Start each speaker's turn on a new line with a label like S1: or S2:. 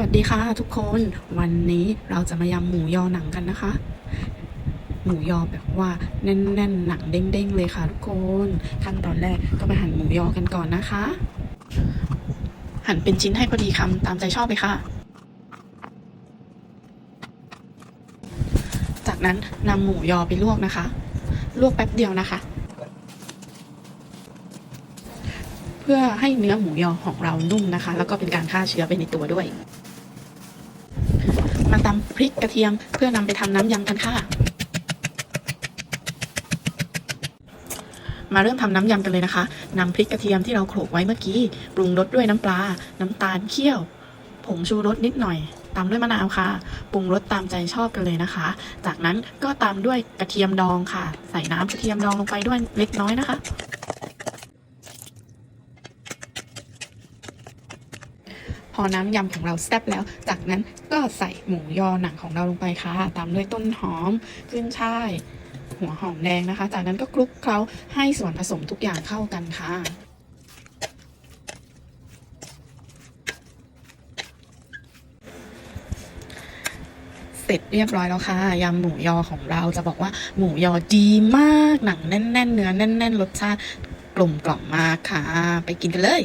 S1: วัสดีค่ะทุกคนวันนี้เราจะมายำหมูยอหนังกันนะคะ หมูยอแบบว่าแน่นๆหนังเด้งๆเลยค่ะทุกคนขั้นตอนแรกก็ไปหั่นหมูยอกันก่อนนะคะ หั่นเป็นชิ้นให้พอดีคำตามใจชอบเลยค่ะ จากนั้นนำหมูยอไปลวกนะคะ ลวกแป๊บเดียวนะคะ เพื่อให้เนื้อหมูยอของเรานุ่มนะคะ แล้วก็เป็นการฆ่าเชื้อไปในตัวด้วย ตำพริกกระเทียม เพื่อนำไปทำน้ำยำกันค่ะ มาเริ่มทำน้ำยำกันเลยนะคะนำพริกกระเทียมที่เราโขลกไว้เมื่อกี้ ปรุงรสด้วยน้ำปลา น้ำตาลเคี่ยว ผงชูรสนิดหน่อย ตามด้วยมะนาวค่ะ ปรุงรสตามใจชอบกันเลยนะคะ จากนั้นก็ตามด้วยกระเทียมดองค่ะ ใส่น้ำกระเทียมดองลงไปด้วยเล็กน้อยนะคะ พอน้ำยำของเราแซ่บแล้ว จากนั้นก็ใส่หมูยอหนังของเราลงไปค่ะ ตามด้วยต้นหอมขึ้นช่าย หัวหอมแดงนะคะ จากนั้นก็คลุกเคล้าให้ส่วนผสมทุกอย่างเข้ากันค่ะเสร็จเรียบร้อยแล้วค่ะยำหมูยอของเราจะบอกว่าหมูยอดีมากหนังแน่น ๆ เนื้อแน่น ๆ รสชาติกลมกล่อมมากค่ะ ไปกินกันเลย